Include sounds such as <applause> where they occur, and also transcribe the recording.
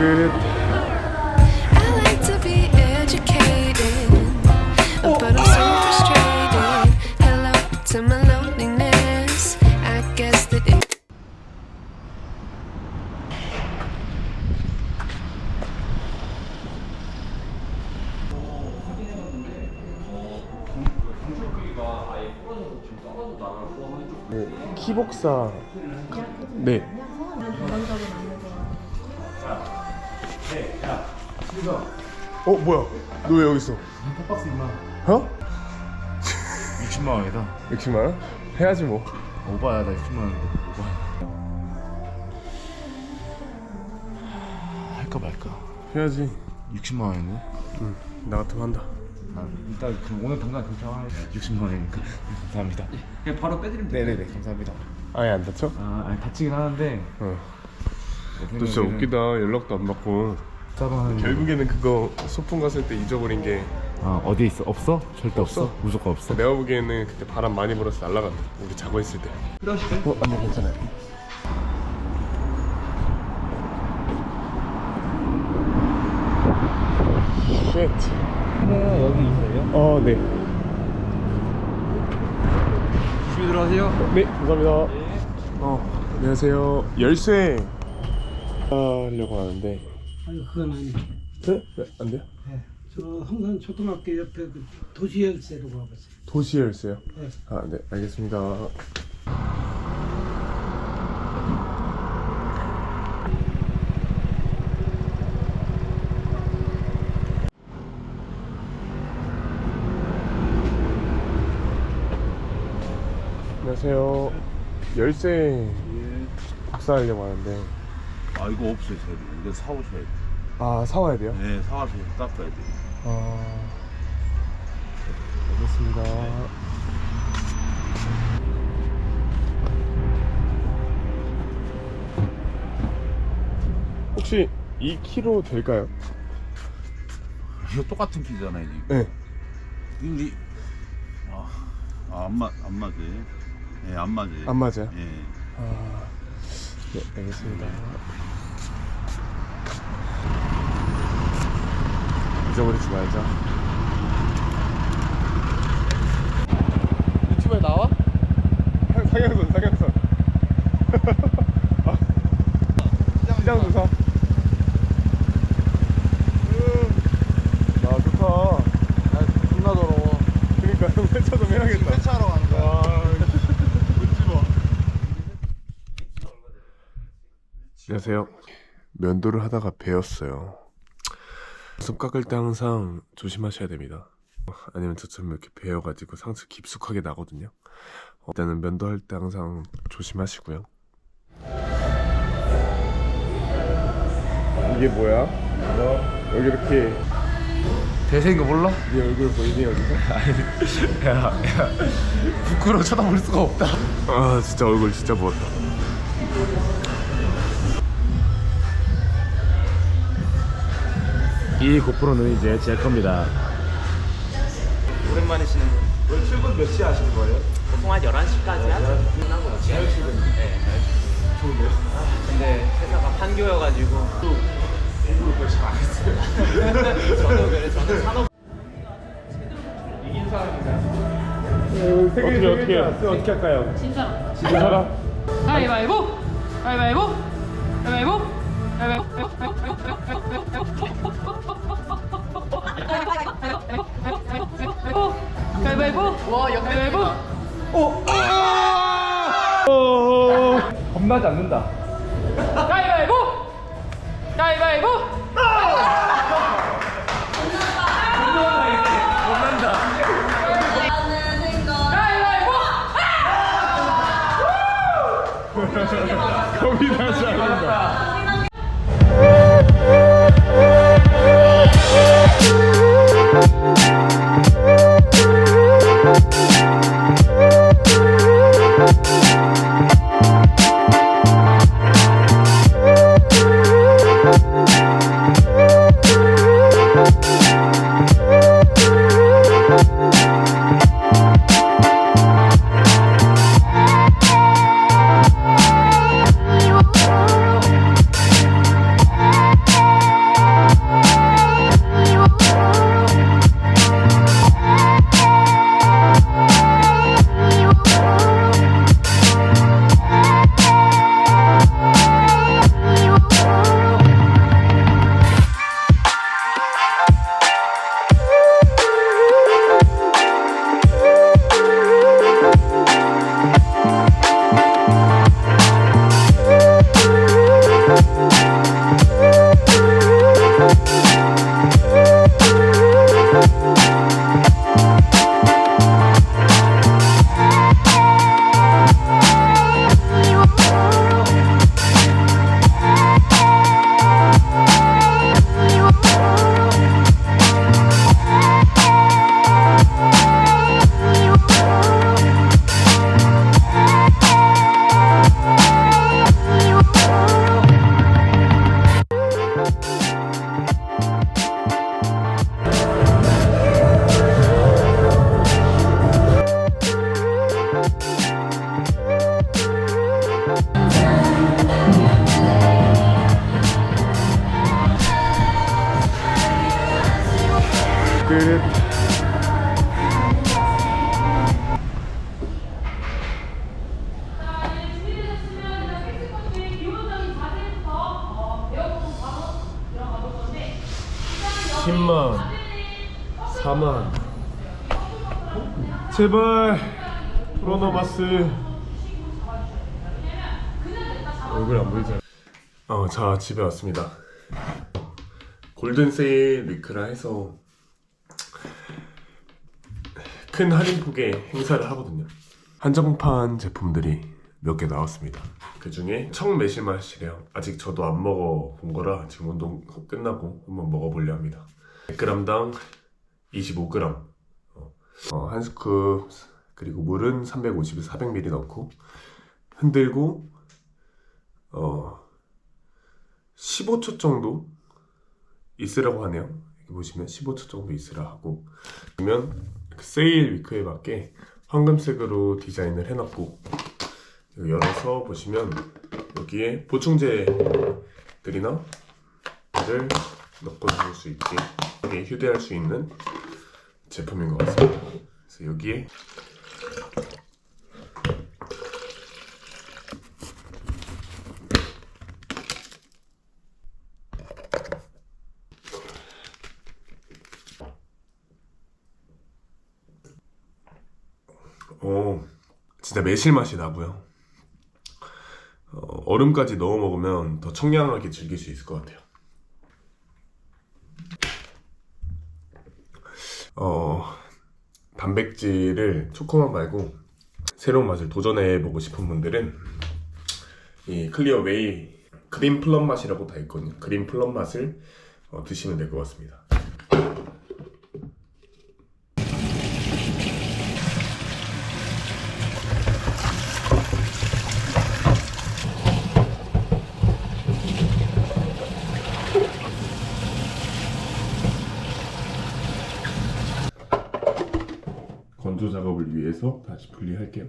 끝. I like to be educated, but I'm so frustrated. Hello to my loneliness. I guess that it. 네, 키복사. 네. 어 뭐야? 너 왜 여기 있어? 박스 임마 어? 60만 원이다 60만 원? 해야지 뭐. 오바야 나 60만 원 오바 할까 말까 해야지. 60만 원인데 응. 나 같으면 한다. 아, 일단 그 오늘 당장 결정할 <laughs> 60만 원이니까 <laughs> 감사합니다 그냥 바로 빼드리면 네네네 감사합니다 아예 안 다쳐? 아 아니, 다치긴 하는데 어. 내너 진짜 웃기다. 연락도 안 받고. 결국에는 그거 소풍 갔을 때 잊어버린 게 아 어디에 있어? 없어? 절대 없어? 없어. 무조건 없어? 내가 보기에는 그때 바람 많이 불어서 날라갔다. 우리 자고 있을 때. 어 아니 괜찮아요. 쉣. 네 여기 있어요? 어 네. 조심히 들어가세요 네 감사합니다. 어 안녕하세요. 열쇠 하려고 하는데. 아니 그건 아니. 네? 네? 안 돼요? 저 홍산 초등학교 옆에 그 도시 열쇠로 가봤어요. 도시 열쇠요? 네. 아, 네, 알겠습니다. 안녕하세요. 열쇠 복사하려고 하는데 아 이거 없어요 저희 이거 사오셔야 돼. 아 사와야 돼요? 네 사와서 닦아야 돼. 아 알겠습니다. 혹시 2kg 될까요? 이거 똑같은 키잖아요 지금. 네. 근데 아안 맞 안 맞아요. 예안 맞아요. 안 맞아요? 예. 아, 네, 알겠습니다. 잊어버리지 말자. 유튜브에 나와? 상향선, 상향선. 아, 시장 조사. 아, 좋다. 존나 더러워 그니까 형 세차 좀 해야겠다. 세차하러 와, 웃지마. 안녕하세요. 면도를 하다가 배웠어요. 손 깎을 때 항상 조심하셔야 됩니다. 아니면 저처럼 이렇게 베어가지고 상처 깊숙하게 나거든요. 어, 일단은 면도할 때 항상 조심하시고요. 이게 뭐야? 뭐? 여기 이렇게 대세인 거 몰라? 네 얼굴 보이니 여기서? <laughs> 야 야 부끄러워 쳐다볼 수가 없다 아 진짜 얼굴 진짜 부었다. 이 고프로는 이제 제 겁니다 오랜만이시는 분. 오늘 출근 몇 시에 하시는 거예요? 보통 한 11시까지 하죠. 끝난 거 같아요. 네, 자율 좋은데요? 근데 회사가 판교여가지고. 일부러 그걸 잘안 했어요 <laughs> 저도 그래, 저는 산업. 어떻게 어떻게 어떻게 할까요? 진짜로. 진짜라. 가위바위보. 가위바위보. 가위바위보. 가위바위보. 가위바위보. 와, 가위바위보. 겁나지 않는다 가위바위보. <laughs> 가위 끝. 십만, 4만 제발, 브로노 마스. 얼굴 안 보이죠? 어, 자 집에 왔습니다. 골든 세일 위크라 해서 큰 할인폭의 행사를 하거든요. 한정판 제품들이 몇 개 나왔습니다. 그 중에 청 매실맛이래요. 아직 저도 안 먹어본 거라 지금 운동 끝나고 한번 먹어보려 합니다. 100g당 25g 어, 어, 한 스쿱 그리고 물은 350에서 400ml 넣고 흔들고 어 15초 정도 있으라고 하네요. 여기 보시면 15초 정도 있으라 하고 그러면 그 세일 위크에 맞게 황금색으로 디자인을 해놨고 열어서 보시면 여기에 보충제들이나 를 넣고 다닐 수 있게 휴대할 수 있는 제품인 것 같습니다. 그래서 여기에 어, 진짜 매실 맛이 나고요. 어, 얼음까지 넣어 먹으면 더 청량하게 즐길 수 있을 것 같아요. 어, 단백질을 초코맛 말고 새로운 맛을 도전해 보고 싶은 분들은 이 클리어 웨이 그린 플럼 맛이라고 다 있거든요. 그린 플럼 맛을 어, 드시면 될 것 같습니다. 위해서 다시 분리할게요.